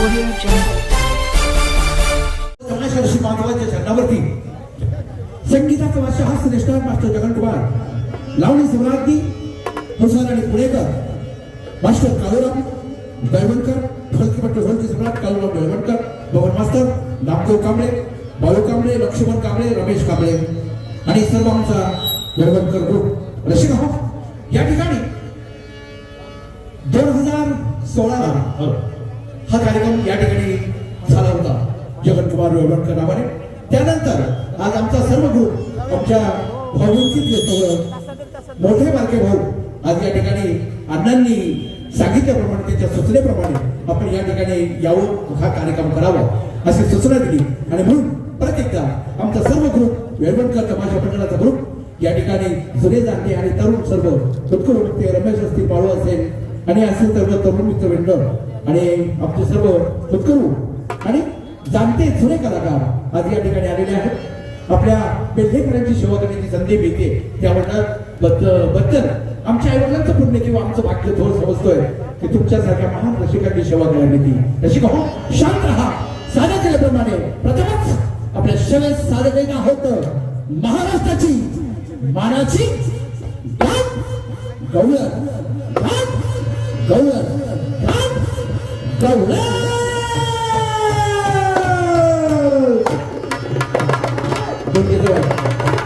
Audio Jungle. मानवाच्या चरणावरती संगीताचा वास्य हा श्रेष्ठ मास्टर जगन कुमार लावणी सम्राज्ञी हुसार आणि पुणेकर मास्टर काळूराम दळवणकर ढोलकीपट्टी ढोलकी सम्राट काळूराम दळवणकर भवन मास्टर नामदेव कांबळे बाळू कांबळे लक्ष्मण कांबळे रमेश कांबळे आणि सर्व आमचा दळवणकर ग्रुप रसिक हो या ठिकाणी दोन हजार सोळाला हा कार्यक्रम या ठिकाणी झाला होता. जगनकुमार रेवणकर नावाने. त्यानंतर आज आमचा सर्व ग्रुप आमच्या भाऊकीतले सर्व मोठे मार्के भाऊ आज या ठिकाणी अण्णांनी सांगितल्याप्रमाणे त्यांच्या सूचनेप्रमाणे आपण या ठिकाणी यावं हा कार्यक्रम करावा अशी सूचना दिली. आणि म्हणून प्रत्येकदा आमचा सर्व ग्रुप वेळवणकर तमाशा मंडळाचा ग्रुप या ठिकाणी जुने जाते आणि तरुण सर्व उत्कृष्ट रमेश असतील बाळू असेल. आणि असे सर्व तरुण मित्र मंडळ आणि आमचे सर्व उत्करू आणि जाणते जुने कलाकार आज या ठिकाणी आलेले आहेत. आपल्या बेल्हेकरांची सेवा करण्याची संधी मिळते. त्या बद्दल बद्दल आमच्या आईवडिलांचं पुण्य किंवा आमचं वाक्य थोडं समजतोय की तुमच्यासारख्या महान रसिकांची सेवा करायला मिळते रसिक हो. शांत राहा. साध्या केल्याप्रमाणे प्रथमच आपल्या शवे साधकांना होत महाराष्ट्राची मानाची गौरव. गौरव. गान गौरव धन्यवाद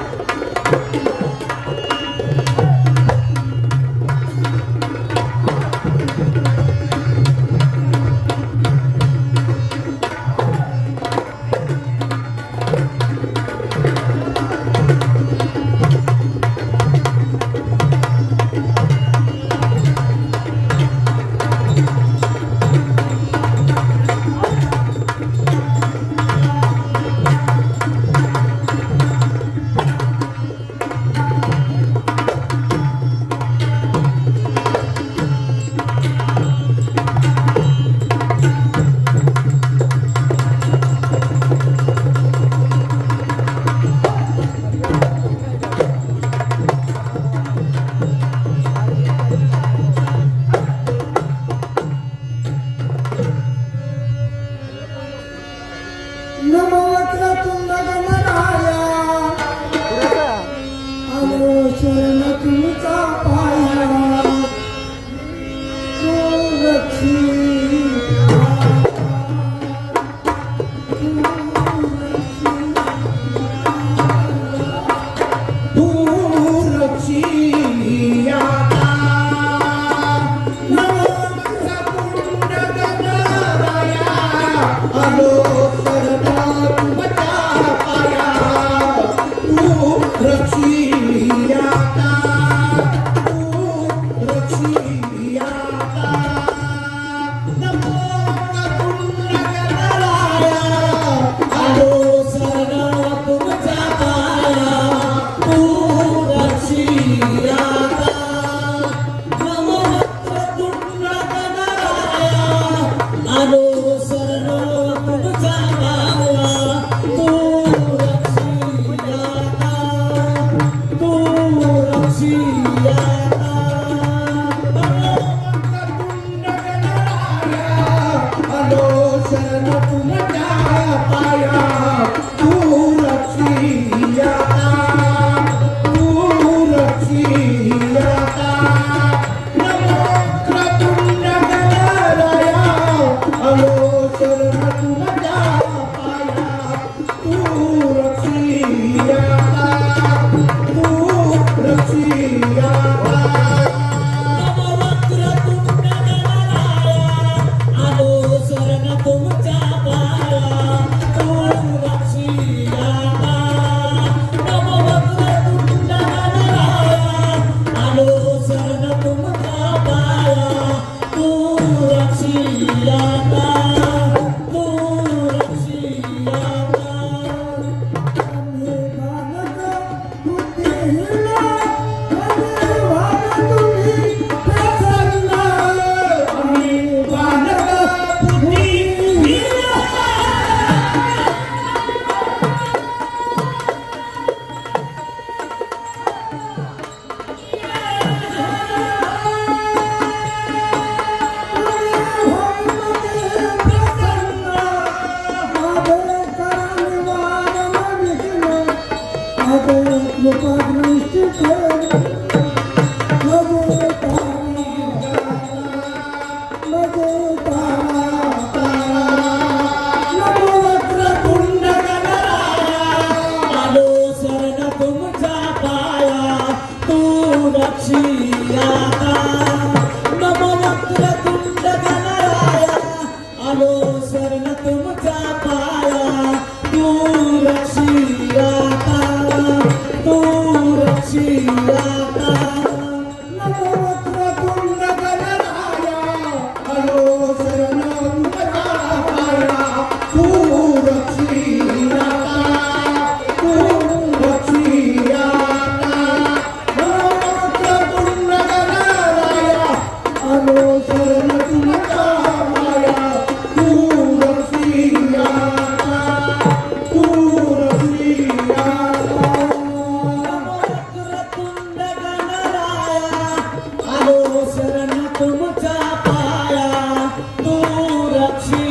去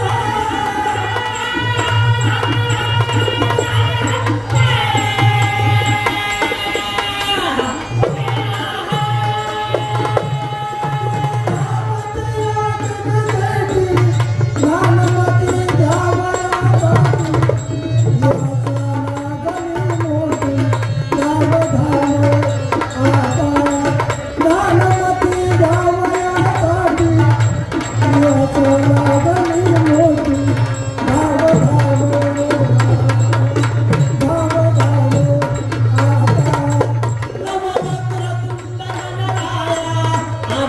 Hallelujah.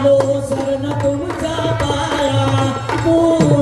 आलो शरण तुमच्या पाया तू